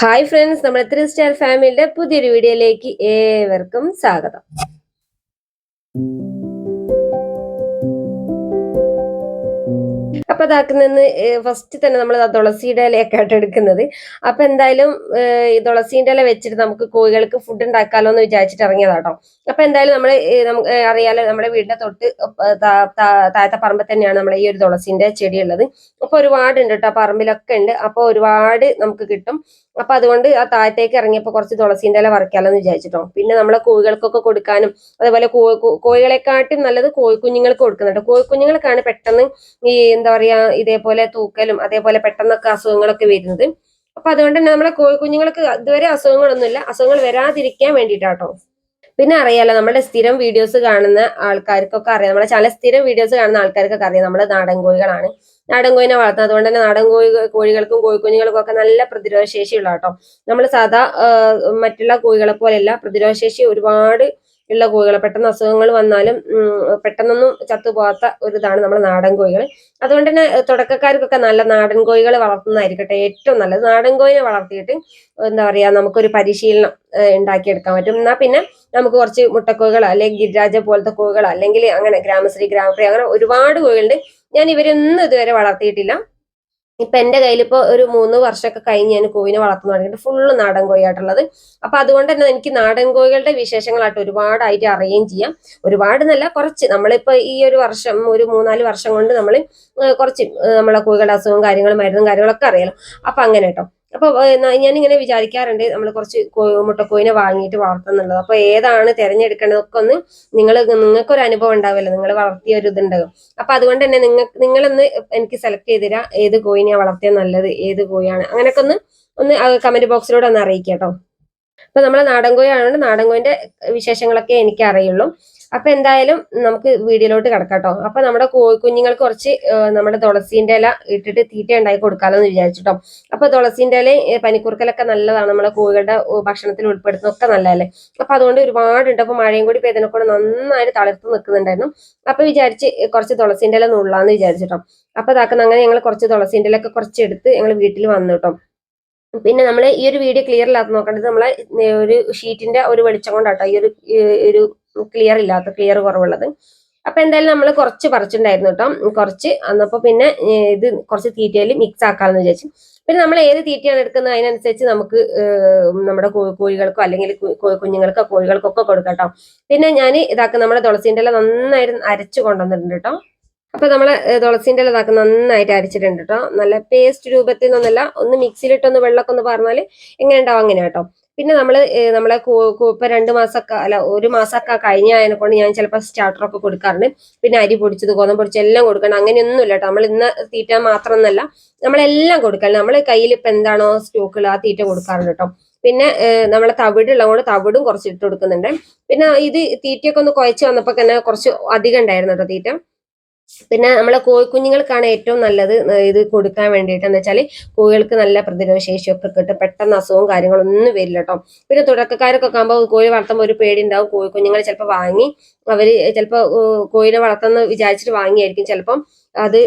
Hi friends നമ്മുടെ three star ഫാമിലിയുടെ പുതിയൊരു വീഡിയോയിലേക്ക് ഏവർക്കും സ്വാഗതം. അപ്പൊ അതാക്കുന്ന ഫസ്റ്റ് തന്നെ നമ്മൾ തുളസിയുടെ ഇലയൊക്കെയായിട്ട് എടുക്കുന്നത്. അപ്പൊ എന്തായാലും ഈ തുളസീന്റെ ഇല വെച്ചിട്ട് നമുക്ക് കോഴികൾക്ക് ഫുഡ് ഉണ്ടാക്കാലോ എന്ന് വിചാരിച്ചിട്ട് ഇറങ്ങിയതാട്ടോ. അപ്പൊ എന്തായാലും നമ്മൾ നമുക്ക് അറിയാലോ നമ്മുടെ വീടിന്റെ തൊട്ട് താഴത്തെ പറമ്പിൽ തന്നെയാണ് നമ്മുടെ ഈ ഒരു തുളസിന്റെ ചെടി ഉള്ളത് അപ്പൊ ഒരുപാട് ഉണ്ട് കേട്ടോ പറമ്പിലൊക്കെ ഉണ്ട്. അപ്പൊ ഒരുപാട് നമുക്ക് കിട്ടും. അപ്പൊ അതുകൊണ്ട് ആ താഴത്തേക്ക് ഇറങ്ങിയപ്പോ കുറച്ച് തുളസീന്റെ ഇല പറിക്കാലോ എന്ന് വിചാരിച്ചിട്ടോ. പിന്നെ നമ്മളെ കോഴികൾക്കൊക്കെ കൊടുക്കാനും അതേപോലെ കോഴികളെക്കാട്ടും നല്ലത് കോഴിക്കുഞ്ഞുങ്ങൾക്ക് കൊടുക്കുന്നുണ്ട് കോഴിക്കുഞ്ഞുങ്ങൾക്കാണ് പെട്ടെന്ന് ഈ എന്താ പറയാ ഇതേപോലെ തൂക്കലും അതേപോലെ പെട്ടെന്നൊക്കെ അസുഖങ്ങളൊക്കെ വരുന്നത്. അപ്പൊ അതുകൊണ്ട് തന്നെ നമ്മളെ കോഴിക്കുഞ്ഞുങ്ങൾക്ക് ഇതുവരെ അസുഖങ്ങളൊന്നുമില്ല. അസുഖങ്ങൾ വരാതിരിക്കാൻ വേണ്ടിയിട്ടാട്ടോ. പിന്നെ അറിയാലോ നമ്മുടെ സ്ഥിരം വീഡിയോസ് കാണുന്ന ആൾക്കാർക്കൊക്കെ അറിയാം. നമ്മുടെ ചില സ്ഥിരം വീഡിയോസ് കാണുന്ന ആൾക്കാർക്കൊക്കെ അറിയാം. നമ്മൾ നാടൻ കോഴികളാണ്. നാടൻ കോഴിനെ വളർത്തുന്നത്. അതുകൊണ്ട് തന്നെ നാടൻ കോഴി കോഴികൾക്കും കോഴിക്കുഞ്ഞുങ്ങൾക്കും ഒക്കെ നല്ല പ്രതിരോധ ശേഷിയുള്ള കേട്ടോ നമ്മൾ സാധാ മറ്റുള്ള കോഴികളെ പോലെയല്ല പ്രതിരോധ ശേഷി ഒരുപാട് ഉള്ള കോഴികൾ പെട്ടെന്ന് അസുഖങ്ങൾ വന്നാലും പെട്ടെന്നൊന്നും ചത്തുപോകാത്ത ഒരു ഇതാണ് നമ്മുടെ നാടൻ കോഴികൾ. അതുകൊണ്ട് തന്നെ തുടക്കക്കാർക്കൊക്കെ നല്ല നാടൻ കോഴികൾ വളർത്തുന്നതായിരിക്കട്ടെ. ഏറ്റവും നല്ലത് നാടൻ കോഴിനെ വളർത്തിയിട്ട് എന്താ പറയുക നമുക്കൊരു പരിശീലനം ഉണ്ടാക്കിയെടുക്കാൻ പറ്റും. എന്നാൽ പിന്നെ നമുക്ക് കുറച്ച് മുട്ടക്കോകൾ അല്ലെങ്കിൽ ഗിരിരാജ പോലത്തെ കോഴികൾ അല്ലെങ്കിൽ അങ്ങനെ ഗ്രാമശ്രീ ഗ്രാമപ്രിയ അങ്ങനെ ഒരുപാട് കോഴികളുണ്ട്. ഞാൻ ഇവരൊന്നും ഇതുവരെ വളർത്തിയിട്ടില്ല. ഇപ്പൊ എന്റെ കയ്യിൽ ഇപ്പൊ ഒരു മൂന്ന് വർഷമൊക്കെ കഴിഞ്ഞ് ഞാൻ കോഴിനെ വളർത്തുന്നു തുടങ്ങിയിട്ട് ഫുള്ള് നാടൻ കോഴിയായിട്ടുള്ളത്. അപ്പൊ അതുകൊണ്ട് തന്നെ എനിക്ക് നാടൻ കോഴികളുടെ വിശേഷങ്ങളായിട്ട് ഒരുപാടായിട്ട് അറിയുകയും ചെയ്യാം. ഒരുപാട് നല്ല കുറച്ച്. നമ്മളിപ്പോ ഈ ഒരു വർഷം ഒരു മൂന്നാൽ വർഷം കൊണ്ട് നമ്മൾ കുറച്ച് നമ്മളെ കോഴികളുടെ അസുഖവും കാര്യങ്ങളും മരുന്നും കാര്യങ്ങളൊക്കെ അറിയാലോ. അപ്പൊ അങ്ങനെ കേട്ടോ. അപ്പൊ ഞാനിങ്ങനെ വിചാരിക്കാറുണ്ട് നമ്മൾ കുറച്ച് മുട്ടക്കോയിനെ വാങ്ങിയിട്ട് വളർത്തുന്നുള്ളത് അപ്പൊ ഏതാണ് തിരഞ്ഞെടുക്കേണ്ടതൊക്കെ ഒന്ന് നിങ്ങൾ നിങ്ങൾക്കൊരു അനുഭവം ഉണ്ടാവില്ല. നിങ്ങൾ വളർത്തിയ ഒരു ഇതുണ്ടാകും അപ്പൊ അതുകൊണ്ട് തന്നെ നിങ്ങൾ നിങ്ങളൊന്ന് എനിക്ക് സെലക്ട് ചെയ്ത് തരാം. ഏത് കോയിനെയാണ് വളർത്തിയ നല്ലത് ഏത് കോയിയാണ്. അങ്ങനെയൊക്കെ ഒന്ന് ഒന്ന് കമന്റ് ബോക്സിലൂടെ ഒന്ന് അറിയിക്കാം കേട്ടോ. അപ്പൊ നമ്മളെ നാടൻ കോഴി നാടൻ കോയിന്റെ വിശേഷങ്ങളൊക്കെ എനിക്ക് അറിയുള്ളൂ അപ്പൊ എന്തായാലും നമുക്ക് വീഡിയോയിലോട്ട് കിടക്കാം കേട്ടോ അപ്പൊ നമ്മുടെ കുഞ്ഞുങ്ങൾക്ക് കുറച്ച് നമ്മുടെ തുളസീന്റെ ഇല ഇട്ടിട്ട് തീറ്റ ഉണ്ടാക്കി കൊടുക്കാമെന്ന് വിചാരിച്ചിട്ടോ. അപ്പൊ തുളസീന്റെ ഇല പനിക്കുറുക്കലൊക്കെ നല്ലതാണ്. നമ്മുടെ കോഴികളുടെ ഭക്ഷണത്തിൽ ഉൾപ്പെടുത്തുന്നതൊക്കെ നല്ലതല്ലേ. അപ്പൊ അതുകൊണ്ട് ഒരുപാടുണ്ട്. അപ്പൊ മഴയും കൂടി പെയ്തതിനെ കൂടെ നന്നായിട്ട് തളർത്ത് നിൽക്കുന്നുണ്ടായിരുന്നു. അപ്പൊ വിചാരിച്ച് കുറച്ച് തുളസീന്റെ ഇല നുള്ളാന്ന് വിചാരിച്ചിട്ടോ. അപ്പൊ ഇതാക്കുന്ന അങ്ങനെ ഞങ്ങൾ കുറച്ച് തുളസീന്റെ ഇലൊക്കെ കുറച്ച് എടുത്ത് ഞങ്ങൾ വീട്ടിൽ വന്നു കേട്ടോ പിന്നെ നമ്മൾ ഈ ഒരു വീഡിയോ ക്ലിയർ ഇല്ലാത്ത നോക്കേണ്ടത് നമ്മളെ ഒരു ഷീറ്റിന്റെ ഒരു വെളിച്ചം കൊണ്ടാട്ടോ ഈ ഒരു ഒരു ക്ലിയർ ഇല്ലാത്ത ക്ലിയർ കുറവുള്ളത്. അപ്പൊ എന്തായാലും നമ്മൾ കുറച്ച് പറിച്ചിട്ടുണ്ടായിരുന്നു കേട്ടോ. കുറച്ച്. അന്നപ്പോ പിന്നെ ഇത് കുറച്ച് തീറ്റയിൽ മിക്സ് ആക്കാമെന്ന് വിചാരിച്ചു. പിന്നെ നമ്മൾ ഏത് തീറ്റയാണ് എടുക്കുന്നത്? അതിനനുസരിച്ച് നമുക്ക് നമ്മുടെ കോഴികൾക്കോ അല്ലെങ്കിൽ കുഞ്ഞുങ്ങൾക്കോ കോഴികൾക്കൊക്കെ കൊടുക്കാം കേട്ടോ. പിന്നെ ഞാൻ ഇതാക്കുന്ന നമ്മുടെ തുളസീന്റെ എല്ലാം നന്നായിട്ട് അരച്ച് കൊണ്ടുവന്നിട്ടുണ്ട് കേട്ടോ. അപ്പൊ നമ്മൾ തുളസിന്റെ തുളസീന്റെ നന്നായിട്ട് അരച്ചിട്ടുണ്ട് കേട്ടോ നല്ല പേസ്റ്റ് രൂപത്തിൽ നിന്നല്ല ഒന്ന് മിക്സിയിലിട്ടൊന്ന് വെള്ളമൊക്കെ ഒന്ന് പറഞ്ഞാൽ എങ്ങനെ ഉണ്ടാവും അങ്ങനെ കേട്ടോ പിന്നെ നമ്മൾ നമ്മളെ ഇപ്പൊ രണ്ട് മാസമൊക്കെ അല്ല ഒരു മാസമൊക്കെ കഴിഞ്ഞതിനെ കൊണ്ട് ഞാൻ ചിലപ്പോൾ സ്റ്റാർട്ടറൊക്കെ കൊടുക്കാറുണ്ട്. പിന്നെ അരി പൊടിച്ചത് ഗോതമ്പ് പൊടിച്ചത് എല്ലാം കൊടുക്കണം അങ്ങനെയൊന്നും ഇല്ല കേട്ടോ നമ്മൾ ഇന്ന് തീറ്റ മാത്രം എന്നല്ല നമ്മളെല്ലാം കൊടുക്കണം നമ്മൾ കയ്യിൽ ഇപ്പൊ എന്താണോ സ്റ്റോക്കുകൾ ആ തീറ്റ കൊടുക്കാറുണ്ട് കേട്ടോ പിന്നെ നമ്മളെ തവിട് ഉള്ളതുകൊണ്ട് തവിടും കുറച്ച് ഇട്ട് കൊടുക്കുന്നുണ്ട്. പിന്നെ ഇത് തീറ്റയൊക്കെ ഒന്ന് കുഴച്ച് വന്നപ്പോൾ തന്നെ കുറച്ച് അധികം ഉണ്ടായിരുന്നു കേട്ടോ തീറ്റ. പിന്നെ നമ്മളെ കോഴിക്കുഞ്ഞുങ്ങൾക്കാണ് ഏറ്റവും നല്ലത് ഇത് കൊടുക്കാൻ വേണ്ടിയിട്ട്. എന്ന് വെച്ചാൽ കോഴികൾക്ക് നല്ല പ്രതിരോധ ശേഷിയൊക്കെ കിട്ടും പെട്ടെന്ന് അസുഖവും കാര്യങ്ങളൊന്നും വരില്ല കേട്ടോ പിന്നെ തുടക്കക്കാരൊക്കെ ആകുമ്പോൾ കോഴി വളർത്തുമ്പോൾ ഒരു പേടി ഉണ്ടാവും കോഴിക്കുഞ്ഞുങ്ങൾ ചിലപ്പോൾ വാങ്ങി അവർ ചിലപ്പോൾ കോഴിനെ വളർത്തുന്ന വിചാരിച്ചിട്ട് വാങ്ങിയായിരിക്കും. ചിലപ്പം അത്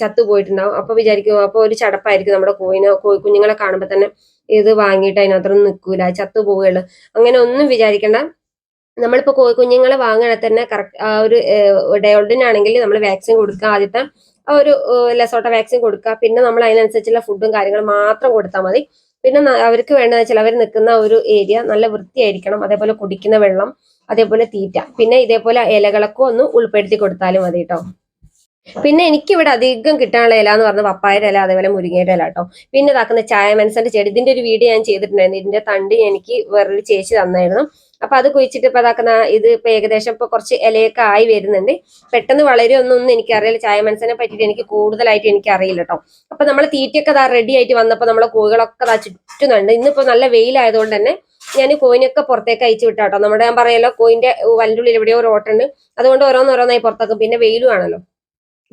ചത്തു ചത്തുപോയിട്ടുണ്ടാവും അപ്പോൾ വിചാരിക്കും അപ്പോൾ ഒരു ചടപ്പായിരിക്കും നമ്മുടെ കോഴിനെ കോഴിക്കുഞ്ഞുങ്ങളെ കാണുമ്പോൾ തന്നെ ഇത് വാങ്ങിയിട്ട് അതിനകത്തൊന്നും നിൽക്കൂല ചത്തു പോവുകയുള്ളു. അങ്ങനെ ഒന്നും വിചാരിക്കേണ്ട. നമ്മളിപ്പോ കോഴി കുഞ്ഞുങ്ങളെ വാങ്ങണ തന്നെ കറക്റ്റ് ആ ഒരു ഡയോൾഡിനാണെങ്കിൽ നമ്മൾ വാക്സിൻ കൊടുക്കുക. ആദ്യത്തെ ആ ഒരു ലെസോട്ട വാക്സിൻ കൊടുക്കുക. പിന്നെ നമ്മൾ അതിനനുസരിച്ചുള്ള ഫുഡും കാര്യങ്ങളും മാത്രം കൊടുത്താൽ മതി. പിന്നെ അവർക്ക് വേണ്ടത് വെച്ചാൽ അവർ നിൽക്കുന്ന ഒരു ഏരിയ നല്ല വൃത്തിയായിരിക്കണം. അതേപോലെ കുടിക്കുന്ന വെള്ളം അതേപോലെ തീറ്റ. പിന്നെ ഇതേപോലെ ഇലകളൊക്കെ ഒന്ന് ഉൾപ്പെടുത്തി കൊടുത്താലും മതി കേട്ടോ പിന്നെ എനിക്ക് ഇവിടെ അധികം കിട്ടാനുള്ള ഇല എന്ന് പറഞ്ഞ പപ്പായുടെ ഇല അതേപോലെ മുരിങ്ങയുടെ ഇല കേട്ടോ പിന്നെ ഇതാക്കുന്ന ചായ മനസ്സിന്റെ ചെടി. ഇതിന്റെ ഒരു വീഡിയോ ഞാൻ ചെയ്തിട്ടുണ്ടായിരുന്നു. ഇതിന്റെ തണ്ട് എനിക്ക് വേറൊരു ചേച്ചി തന്നായിരുന്നു. അപ്പൊ അത് കുഴിച്ചിട്ട് ഇപ്പൊ അതാക്കുന്ന ഇത് ഇപ്പൊ ഏകദേശം ഇപ്പൊ കുറച്ച് ഇലയൊക്കെ ആയി വരുന്നുണ്ട്. പെട്ടെന്ന് വളരുമൊന്നും ഒന്നും എനിക്കറിയില്ല. ചായ മനസ്സിനെ പറ്റിയിട്ട് എനിക്ക് കൂടുതലായിട്ട് എനിക്ക് അറിയില്ല കേട്ടോ. അപ്പൊ നമ്മൾ തീറ്റയൊക്കെ അതാ റെഡി ആയിട്ട് വന്നപ്പോ നമ്മളെ കോഴികളൊക്കെ അതാ ചുറ്റുന്നുണ്ട്. ഇന്നിപ്പോ നല്ല വെയിലായതുകൊണ്ട് തന്നെ ഞാൻ കോയിനൊക്കെ പുറത്തേക്ക് അയച്ചു വിട്ടാട്ടോ. നമ്മുടെ ഞാൻ പറയല്ലോ കോയിന്റെ വല്ലുള്ളിൽ എവിടെയോ ഒരു ഓട്ടുണ്ട് അതുകൊണ്ട് ഓരോന്നോരോന്നായി പുറത്തേക്കും. പിന്നെ വെയിലും ആണല്ലോ.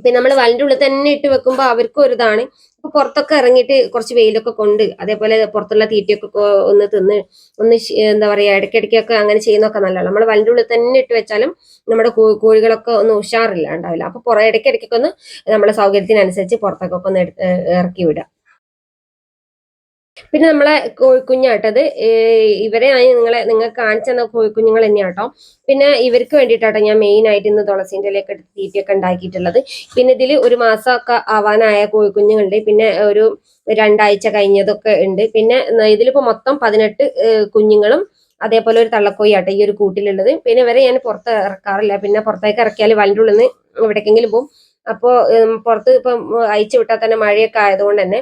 പിന്നെ നമ്മൾ വലിന്റെ ഉള്ളിൽ തന്നെ ഇട്ട് വെക്കുമ്പോൾ അവർക്കും ഒരു ഇതാണ് അപ്പൊ പുറത്തൊക്കെ ഇറങ്ങിയിട്ട് കുറച്ച് വെയിലൊക്കെ കൊണ്ട് അതേപോലെ പുറത്തുള്ള തീറ്റയൊക്കെ ഒന്ന് തിന്ന് ഒന്ന് എന്താ പറയാ ഇടയ്ക്കിടയ്ക്കൊക്കെ അങ്ങനെ ചെയ്യുന്നൊക്കെ നല്ലതാണ്. നമ്മൾ വലിന്റെ ഉള്ളിൽ തന്നെ ഇട്ട് വെച്ചാലും നമ്മുടെ കോഴികളൊക്കെ ഒന്ന് ഉഷാറില്ല ഉണ്ടാവില്ല. അപ്പൊ പുറ ഇടയ്ക്കിടയ്ക്കൊക്കെ ഒന്ന് നമ്മുടെ സൗകര്യത്തിനനുസരിച്ച് പുറത്തൊക്കെ ഒന്ന് ഇറക്കി വിടുക. പിന്നെ നമ്മളെ കോഴിക്കുഞ്ഞാട്ടത് ഇവരെ നിങ്ങളെ നിങ്ങൾക്ക് കാണിച്ചു തന്ന കോഴിക്കുഞ്ഞുങ്ങൾ തന്നെയാട്ടോ. പിന്നെ ഇവർക്ക് വേണ്ടിയിട്ടാട്ടോ ഞാൻ മെയിൻ ആയിട്ട് ഇന്ന് തുളസിന്റെ ഇലയൊക്കെ എടുത്ത് തീറ്റയൊക്കെ ഉണ്ടാക്കിയിട്ടുള്ളത്. പിന്നെ ഇതിൽ ഒരു മാസമൊക്കെ ആവാനായ കോഴിക്കുഞ്ഞുങ്ങളുണ്ട്. പിന്നെ ഒരു രണ്ടാഴ്ച കഴിഞ്ഞതൊക്കെ ഉണ്ട്. പിന്നെ ഇതിലിപ്പോ മൊത്തം പതിനെട്ട് കുഞ്ഞുങ്ങളും അതേപോലെ ഒരു തള്ളക്കോയി ആട്ടെ ഈ ഒരു കൂട്ടിലുള്ളത്. പിന്നെ ഇവരെ ഞാൻ പുറത്ത് ഇറക്കാറില്ല. പിന്നെ പുറത്തേക്ക് ഇറക്കിയാൽ വണ്ടിന്റെ ഉള്ളിൽ നിന്ന് എവിടേക്കെങ്കിലും പോകും. അപ്പോൾ പുറത്ത് ഇപ്പം അയച്ചു വിട്ടാൽ തന്നെ മഴയൊക്കെ ആയതുകൊണ്ട് തന്നെ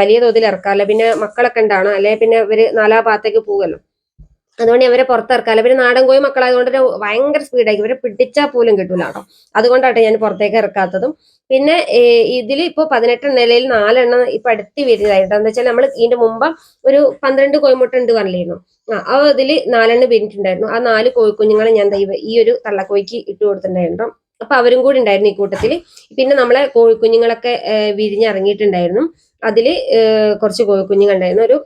വലിയ തോതിൽ ഇറക്കാറില്ല. പിന്നെ മക്കളൊക്കെ ഉണ്ടാണ് അല്ലെ പിന്നെ ഇവർ നാലാ ഭാഗത്തേക്ക് പോകുമല്ലോ അതുകൊണ്ട് ഇവരെ പുറത്തിറക്കാല്ല പിന്നെ നാടൻ കോഴി മക്കളായതുകൊണ്ട് ഭയങ്കര സ്പീഡായി ഇവരെ പിടിച്ചാൽ പോലും കിട്ടൂല കേട്ടോ. ഞാൻ പുറത്തേക്ക് ഇറക്കാത്തതും. പിന്നെ ഇതിൽ ഇപ്പോൾ പതിനെട്ട് നിലയിൽ നാലെണ്ണം ഇപ്പൊ അടുത്ത് വരുന്നതായിട്ട് എന്താ വെച്ചാൽ നമ്മൾ ഇതിന്റെ മുമ്പ് ഒരു പന്ത്രണ്ട് കോഴിമുട്ട ഉണ്ട് പറഞ്ഞിരുന്നു. ആ അതിൽ നാലെണ്ണം വിരിഞ്ഞിട്ടുണ്ടായിരുന്നു ആ നാല് കോഴിക്കുഞ്ഞുങ്ങളെ ഞാൻ ഈ ഒരു തള്ളക്കോഴിക്ക് ഇട്ട് കൊടുത്തിട്ടുണ്ടായിരുന്നു അപ്പൊ അവരും കൂടി ഉണ്ടായിരുന്നു ഈ കൂട്ടത്തിൽ പിന്നെ നമ്മളെ കോഴിക്കുഞ്ഞുങ്ങളൊക്കെ വിരിഞ്ഞിറങ്ങിയിട്ടുണ്ടായിരുന്നു. അതിൽ കുറച്ച് കോഴിക്കുഞ്ഞുങ്ങൾ ഉണ്ടായിരുന്നു ഒരു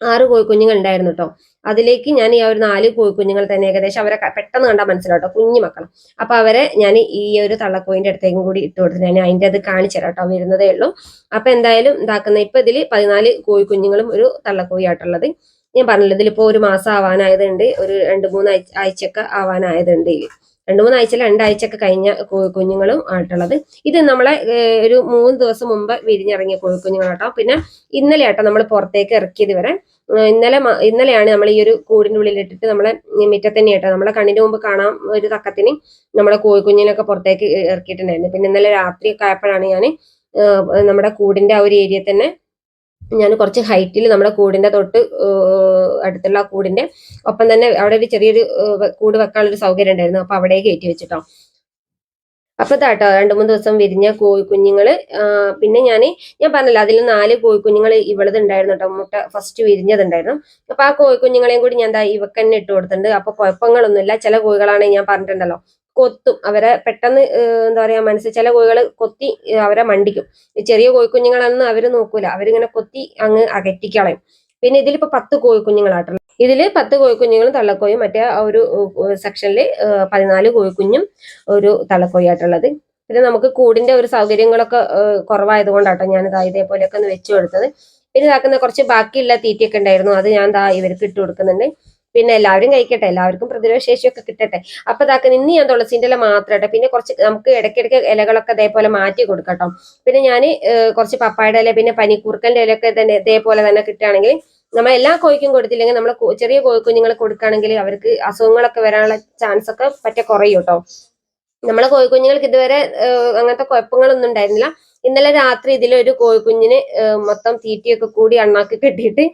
ആറ് കോഴിക്കുഞ്ഞുങ്ങൾ ഉണ്ടായിരുന്നു കേട്ടോ അതിലേക്ക് ഞാൻ ഈ ഒരു നാല് കോഴിക്കുഞ്ഞുങ്ങൾ തന്നെ ഏകദേശം അവരെ പെട്ടെന്ന് കണ്ടാൽ മനസ്സിലാട്ടോ കുഞ്ഞു മക്കൾ അപ്പൊ അവരെ ഞാൻ ഈ ഒരു തള്ളക്കോയിന്റെ അടുത്തേക്കും കൂടി ഇട്ട് കൊടുത്തു. ഞാൻ അതിന്റെ അത് കാണിച്ചു തരാം കേട്ടോ വരുന്നതേ ഉള്ളൂ. അപ്പൊ എന്തായാലും ഇതാക്കുന്ന ഇപ്പൊ ഇതിൽ പതിനാല് കോഴിക്കുഞ്ഞുങ്ങളും ഒരു തള്ളക്കോയി ആയിട്ടുള്ളത് ഞാൻ പറഞ്ഞില്ല ഇതിലിപ്പോ ഒരു മാസം ആവാനായതുണ്ട്. ഒരു രണ്ട് മൂന്ന് ആഴ്ചയൊക്കെ ആവാനായതുണ്ട്. രണ്ടു മൂന്നാഴ്ച രണ്ടാഴ്ച ഒക്കെ കഴിഞ്ഞ കുഞ്ഞുങ്ങളും ആയിട്ടുള്ളത്. ഇത് നമ്മളെ ഒരു മൂന്ന് ദിവസം മുമ്പ് വിരിഞ്ഞിറങ്ങിയ കോഴിക്കുഞ്ഞുങ്ങളാട്ടോ പിന്നെ ഇന്നലെ ആട്ടോ നമ്മൾ പുറത്തേക്ക് ഇറക്കിയത് വരെ. ഇന്നലെ ഇന്നലെയാണ് നമ്മൾ ഈ ഒരു കൂടിന്റെ ഉള്ളിൽ ഇട്ടിട്ട് നമ്മളെ മുറ്റത്തന്നെ ആട്ടോ. നമ്മളെ കണ്ണിന് മുമ്പ് കാണാൻ ഒരു തക്കത്തിന് നമ്മളെ കോഴിക്കുഞ്ഞിനൊക്കെ പുറത്തേക്ക് ഇറക്കിയിട്ടുണ്ടായിരുന്നു. പിന്നെ ഇന്നലെ രാത്രി ഒക്കെ ആയപ്പോഴാണ് ഞാൻ നമ്മുടെ കൂടിന്റെ ആ ഒരു ഏരിയ തന്നെ ഞാൻ കുറച്ച് ഹൈറ്റിൽ നമ്മുടെ കൂടിന്റെ തൊട്ട് അടുത്തുള്ള കൂടിന്റെ ഒപ്പം തന്നെ അവിടെ ഒരു ചെറിയൊരു കൂട് വെക്കാനുള്ളൊരു സൗകര്യം ഉണ്ടായിരുന്നു. അപ്പൊ അവിടെ കയറ്റി വെച്ചിട്ടോ. അപ്പൊ താട്ടോ രണ്ടു മൂന്ന് ദിവസം വിരിഞ്ഞ കോഴിക്കുഞ്ഞുങ്ങൾ പിന്നെ ഞാൻ ഞാൻ പറഞ്ഞല്ലോ അതിൽ നാല് കോഴിക്കുഞ്ഞുങ്ങൾ ഇവളത് ഉണ്ടായിരുന്നു കേട്ടോ മുട്ട ഫസ്റ്റ് വിരിഞ്ഞതുണ്ടായിരുന്നു. അപ്പൊ ആ കോഴിക്കുഞ്ഞുങ്ങളെയും കൂടി ഞാൻ എന്താ ഇവക്കന്നെ ഇട്ട് കൊടുത്തിട്ടുണ്ട്. അപ്പൊ കുഴപ്പങ്ങളൊന്നുമില്ല. ചില കോഴികളാണെങ്കിൽ ഞാൻ പറഞ്ഞിട്ടുണ്ടല്ലോ കൊത്തും. അവരെ പെട്ടെന്ന് എന്താ പറയാ മനസ്സിൽ ചില കോഴികൾ കൊത്തി അവരെ മണ്ടിക്കും. ചെറിയ കോഴിക്കുഞ്ഞുങ്ങളൊന്നും അവർ നോക്കൂല. അവരിങ്ങനെ കൊത്തി അങ്ങ് അകറ്റിക്കളയും. പിന്നെ ഇതിലിപ്പോ പത്ത് കോഴിക്കുഞ്ഞുങ്ങളാട്ടുള്ള. ഇതിൽ പത്ത് കോഴിക്കുഞ്ഞുങ്ങളും തള്ളക്കോയും മറ്റേ ഒരു സെക്ഷനിൽ പതിനാല് കോഴിക്കുഞ്ഞും ഒരു തള്ളക്കോയായിട്ടുള്ളത്. പിന്നെ നമുക്ക് കൂടിന്റെ ഒരു സൗകര്യങ്ങളൊക്കെ കുറവായത് കൊണ്ടാട്ടോ ഞാൻ ഇതാ ഇതേപോലെയൊക്കെ ഒന്ന് വെച്ചു കൊടുത്തത്. പിന്നെ ഇതാക്കുന്ന കുറച്ച് ബാക്കിയുള്ള തീറ്റയൊക്കെ ഉണ്ടായിരുന്നു. അത് ഞാൻ ദാ ഇവർക്ക് ഇട്ട് കൊടുക്കുന്നുണ്ട്. പിന്നെ എല്ലാവരും കഴിക്കട്ടെ എല്ലാവർക്കും പ്രതിരോധ ശേഷിയൊക്കെ കിട്ടട്ടെ. അപ്പൊ ഇതാക്കുന്ന ഇന്ന് ഞാൻ തുളസിന്റെ ഇല മാത്രട്ടെ. പിന്നെ കുറച്ച് നമുക്ക് ഇടയ്ക്കിടയ്ക്ക് ഇലകളൊക്കെ ഇതേപോലെ മാറ്റി കൊടുക്കട്ടോ. പിന്നെ ഞാൻ കുറച്ച് പപ്പായുടെ ഇല പിന്നെ പനിക്കൂർക്കന്റെ ഇലയൊക്കെ തന്നെ ഇതേപോലെ തന്നെ കിട്ടുകയാണെങ്കിൽ നമ്മൾ എല്ലാ കോഴിക്കും കൊടുത്തില്ലെങ്കിൽ നമ്മൾ ചെറിയ കോഴിക്കുഞ്ഞുങ്ങൾ കൊടുക്കുകയാണെങ്കിൽ അവർക്ക് അസുഖങ്ങളൊക്കെ വരാനുള്ള ചാൻസ് ഒക്കെ പറ്റ കുറയും കേട്ടോ. നമ്മളെ കോഴിക്കുഞ്ഞുങ്ങൾക്ക് ഇതുവരെ അങ്ങനത്തെ കുഴപ്പങ്ങളൊന്നും ഉണ്ടായിരുന്നില്ല. ഇന്നലെ രാത്രി ഇതിലൊരു കോഴിക്കുഞ്ഞിന് മൊത്തം തീറ്റിയൊക്കെ കൂടി അണ്ണാക്കി കെട്ടിയിട്ട്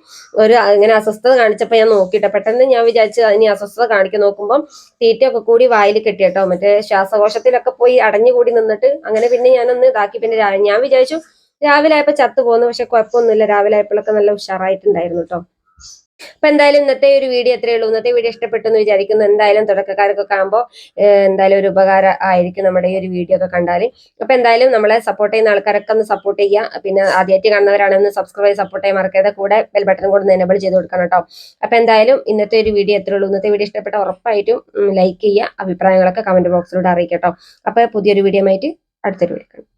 ഒരു അങ്ങനെ അസ്വസ്ഥത കാണിച്ചപ്പോൾ ഞാൻ നോക്കിയിട്ട്. പെട്ടെന്ന് ഞാൻ വിചാരിച്ചു അതിന് അസ്വസ്ഥത കാണിക്കാൻ നോക്കുമ്പോൾ തീറ്റയൊക്കെ കൂടി വായിൽ കെട്ടിയിട്ടോ. മറ്റേ ശ്വാസകോശത്തിലൊക്കെ പോയി അടഞ്ഞുകൂടി നിന്നിട്ട് അങ്ങനെ പിന്നെ ഞാനൊന്ന് ഇതാക്കി. പിന്നെ ഞാൻ വിചാരിച്ചു രാവിലെ ആയപ്പോൾ ചത്തു പോകുന്നു പക്ഷെ കുഴപ്പമൊന്നുമില്ല. രാവിലെ ആയപ്പോഴൊക്കെ നല്ല ഉഷാറായിട്ടുണ്ടായിരുന്നു കേട്ടോ അപ്പൊ എന്തായാലും ഇന്നത്തെ ഒരു വീഡിയോ എത്രയേ ഉള്ളൂ. ഇന്നത്തെ വീഡിയോ ഇഷ്ടപ്പെട്ടു എന്ന് വിചാരിക്കുന്നു. എന്തായാലും തുടക്കക്കാർക്കൊക്കെ ആകുമ്പോൾ എന്തായാലും ഒരു ഉപകാരം ആയിരിക്കും നമ്മുടെ ഈ ഒരു വീഡിയോ ഒക്കെ കണ്ടാൽ അപ്പൊ എന്തായാലും നമ്മളെ സപ്പോർട്ട് ചെയ്യുന്ന ആൾക്കാരൊക്കെ ഒന്ന് സപ്പോർട്ട് ചെയ്യുക പിന്നെ ആദ്യമായിട്ട് കാണുന്നവരാണെന്ന് സബ്സ്ക്രൈബ് ചെയ്ത് സപ്പോർട്ട് ചെയ്യാൻ മറക്കാതെ കൂടെ ബെൽ ബട്ടൺ കൂടെ എനേബിൾ ചെയ്ത് കൊടുക്കണം കേട്ടോ. അപ്പൊ എന്തായാലും ഇന്നത്തെ ഒരു വീഡിയോ എത്രയേ ഉള്ളൂ. ഇന്നത്തെ വീഡിയോ ഇഷ്ടപ്പെട്ട ഉറപ്പായിട്ടും ലൈക്ക് ചെയ്യുക. അഭിപ്രായങ്ങളൊക്കെ കമന്റ് ബോക്സിലൂടെ അറിയിക്കട്ടോ. അപ്പൊ പുതിയൊരു വീഡിയോ ആയിട്ട് അടുത്തൊരു വീഡിയോ